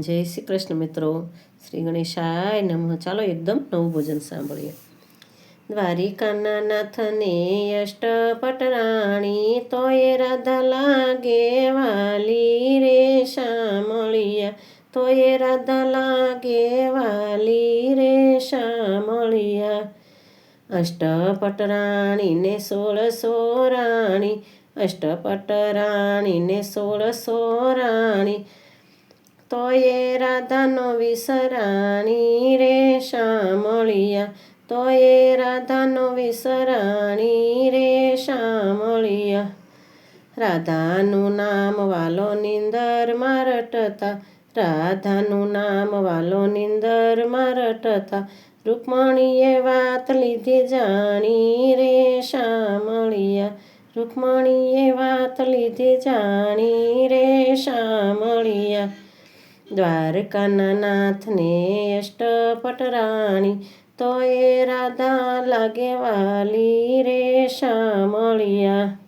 જય શ્રી કૃષ્ણ મિત્રો. શ્રી ગણેશાય નમઃ. ચાલો એકદમ નવું ભોજન સાંભળીએ. દ્વારિકાના નાથને અષ્ટપટરાણી તોય રાધા લાગે, વાલી રે શામળિયા. તોય રાધા લાગે, વાલી રે શામળિયા. સોળ સોળસો રાણી. અષ્ટપટરાણીને સોળસો રાણી. તોયે રાધાનો વિસરાણી રે શામળિયા. તોયે રાધાનો વિસરાણી રે શામળિયા. રાધાનું નામ વાલો નિંદર મારટતા. રાધાનું નામ વાલો નિંદર મરટતા. રૂકમણીએ વાત લીધી જાણી રે શામળિયા. રૂકમણીએ વાત લીધી જાણી રે શામળિયા. દ્વારકાના નાથને અષ્ટપટરાણી તો એ રાધા લાગે વાલી રે શામળિયા.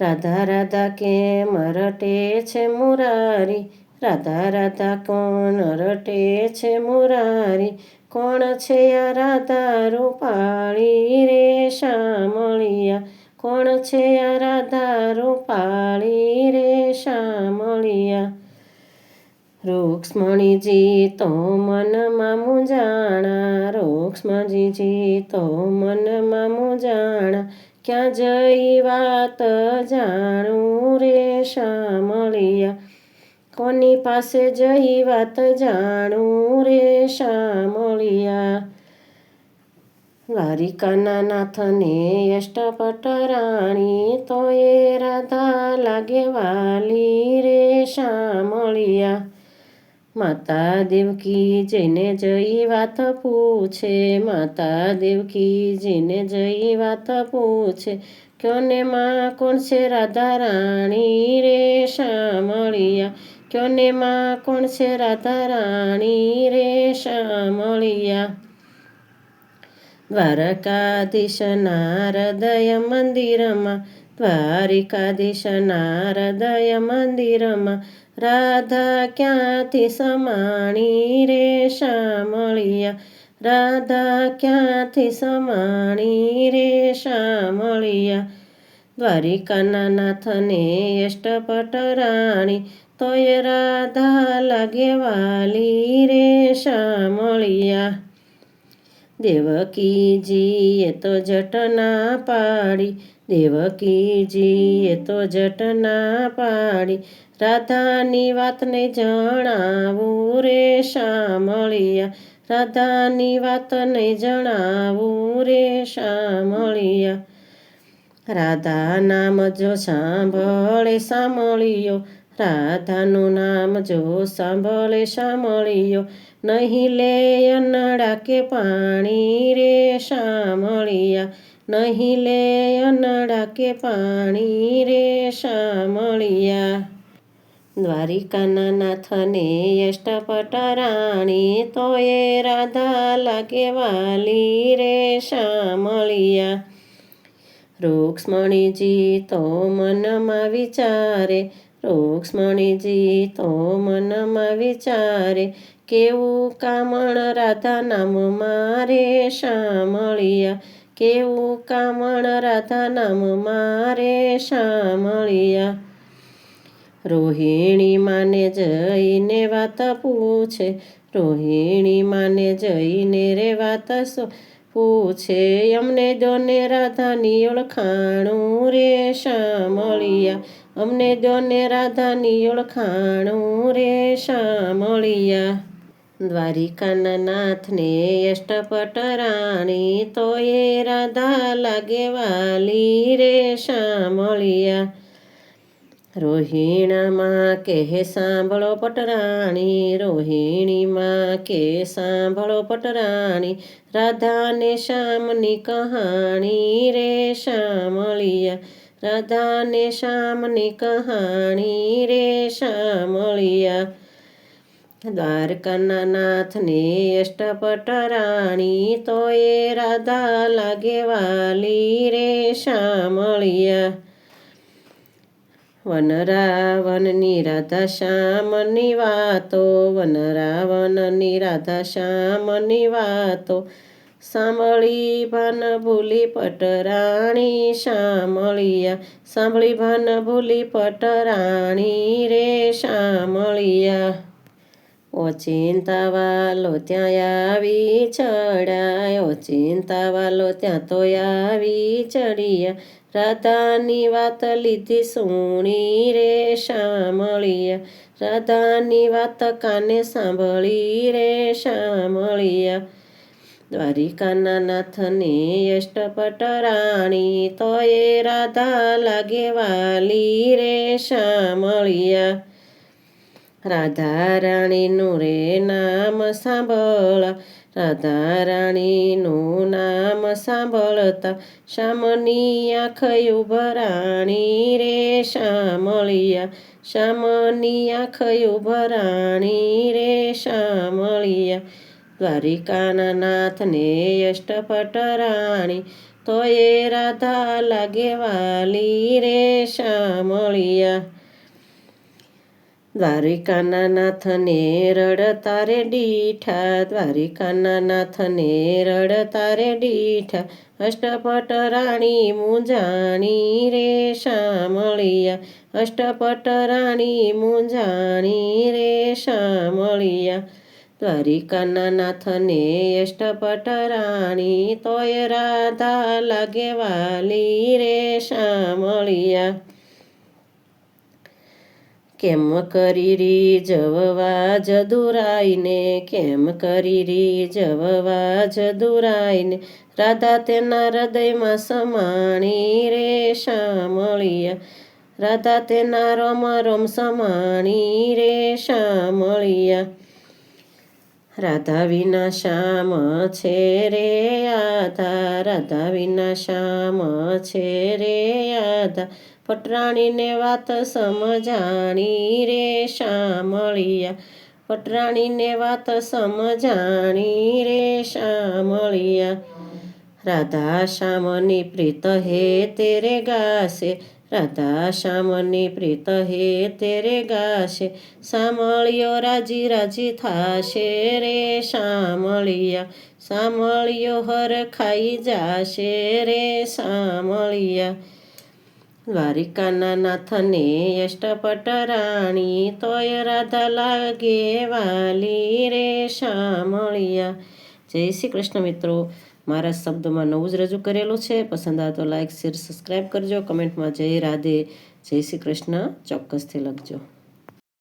રાધા રાધા કે મરટે છે મુરારી? રાધા રાધા કોણ રટે છે મુરારી? કોણ છે આ રાધા રૂપાળી રે શામળિયા? કોણ છે આ રાધા રૂપાળી રે શામળિયા? રૂક્ષ્મણીજી તો મનમાં મુંજાણા રૂક્ષ્મજીજી તો મનમાં જાણા ક્યાં જઈ વાત જાણું રે શામળિયા? કોની પાસે જઈ વાત જાણું રે શામળિયા? દ્વારિકાના નાથને અષ્ટપટરાણી તો એ રાધા લાગે વાલી રે શામળિયા. માતા દેવકી જેને જઈ વાત પૂછે માતા દેવકી જેને જઈ વાત પૂછે, ક્યોને માં કોણ છે રાધા રાણી રે શામળિયા? ક્યોને માં કોણ છે રાધા રાણી રે શામળિયા? દ્વારકાધીશના હૃદય મંદિરમાં દ્વારિકાધીશના નારદય મંદિરમાં રાધા ક્યાંથી સમાણી રે શામળિયા રાધા ક્યાંથી સમાણી રે શામળિયા દ્વારિકાના નાથને અષ્ટપટરાણી તોય રાધા લાગે વાલી રે શામળિયા દેવકીજીએ તો જટના પાડી દેવકીજીએ તો જટના પાડી. રાધાની વાતને જણાવું રે શામળિયા. રાધાની વાતને જણાવું રે શામળિયા. રાધા નામ જો સાંભળે સાંભળ્યો રાધાનું નામ જો સાંભળે સાંભળ્યો નહીં લે અનડા કે પાણી રે શામળિયા. નહીં લે અનડા કે પાણી રે શામળિયા. દ્વારિકાના નાથને અષ્ટપટરાણી તો એ રાધા લાગે વાલી રે શામળિયા. રૂક્ષ્મણીજી તો મનમાં વિચારે, રૂક્ષ્મણીજી તો મનમાં વિચારે, કેવું કામણ રાધા નામ મારે શામળિયા. કેવું કામણ રાધા નામ મારે શામળિયા? રોહિણી માને જઈને વાત પૂછે, રોહિણી માને જઈને રે વાત પૂછે, અમને દોને રાધાની ઓળખાણું રે શામળિયા. અમને દોને રાધાની ઓળખાણું રે શામળિયા. દ્વારિકાના નાથને અષ્ટપટરાણી તો એ રાધા લાગે વાલી રે શામળિયા. રોહિણામાં કહે સાંભળો પટરાણી, રોહિણીમાં કે સાંભળો પટરાણી, રાધાને શ્યામની કહાણી રે શામળિયા. રાધાને શ્યામની કહાણી રે શામળિયા. દ્વારકાના નાથને અષ્ટપટરાણી તો એ રાધા લાગે વાલી રે શામળિયા. વનરાવનની રાધા શ્યામની વાતો વનરાવનની રાધા શ્યામની વાતો. સાંભળી ભાન ભૂલી પટરાણી શામળિયા. સાંભળી ભાન ભૂલી પટરાણી રે શામળિયા. ઓચિંતા વાલો ત્યાં આવી ચડાય ઓચિંતા વાલો ત્યાં તો આવી ચડિયા. રાધાની વાત લીધી સુણી રે શામળિયા. રાધાની વાત કાને સાંભળી રે શામળિયા. દ્વારિકાના નાથને અષ્ટપટ રાણી તો એ રાધા લાગે વાલી રે શામળિયા. રાધા રાણીનું રે નામ સાંભળ. રાધા રાણીનું નામ સાંભળતા શ્યામની આંખ ભરાણી રે શામળિયા શ્યામની આંખ ભરાણી રે શામળિયા દ્વારિકાના નાથને અષ્ટપટ રાણી તો એ રાધા લાગે વાલી રે શામળિયા દ્વારિકાના નાથને રડતા રે ડીઠા દ્વારિકાના નાથને રડતા રે ડીઠા, અષ્ટપટ રાણી મુંજાણી રે શામળિયા, અષ્ટપટ રાણી મુંજાણી રે શામળિયા દ્વારિકાના નાથને અષ્ટપટ રાણી તોય રાધા લાગે વાલી રે શામળિયા. કેમ કરી રી જવવા જદુરાઈને? કેમ કરી રી જવવા જદુરાઈને? રાધા તેના હૃદયમાં સમાણી રે શામળિયા. રાધા તેના રોમ રોમ સમાણી રે શામળિયા. રાધા વિના શ્યામ છે રે આધા. રાધા વિના શ્યામ છે રે આધા. પટરાણીને વાત સમજાણી રે શામળિયા પટરાણીને વાત સમજાણી રે શામળિયા રાધા શ્યામની પ્રીત હે તેરે ગાશે રાધા શ્યામની પ્રીત હે તેરે ગાશે સામળિયો રાજી રાજી થાશે રે સામળિયા સામળિયો હર ખાઈ જાશે રે સામળિયા દ્વારિકાના નાથને અષ્ટપટ રાણી તોય રાધા લાગે વાલી રે શામળિયા. જય શ્રી કૃષ્ણ મિત્રો. મારા શબ્દોમાં નવું જ રજૂ કરેલું છે. પસંદ આવે તો લાઈક શેર સબસ્ક્રાઈબ કરજો. કમેન્ટમાં જય રાધે. જય શ્રી કૃષ્ણ. ચોક્કસથી લખજો.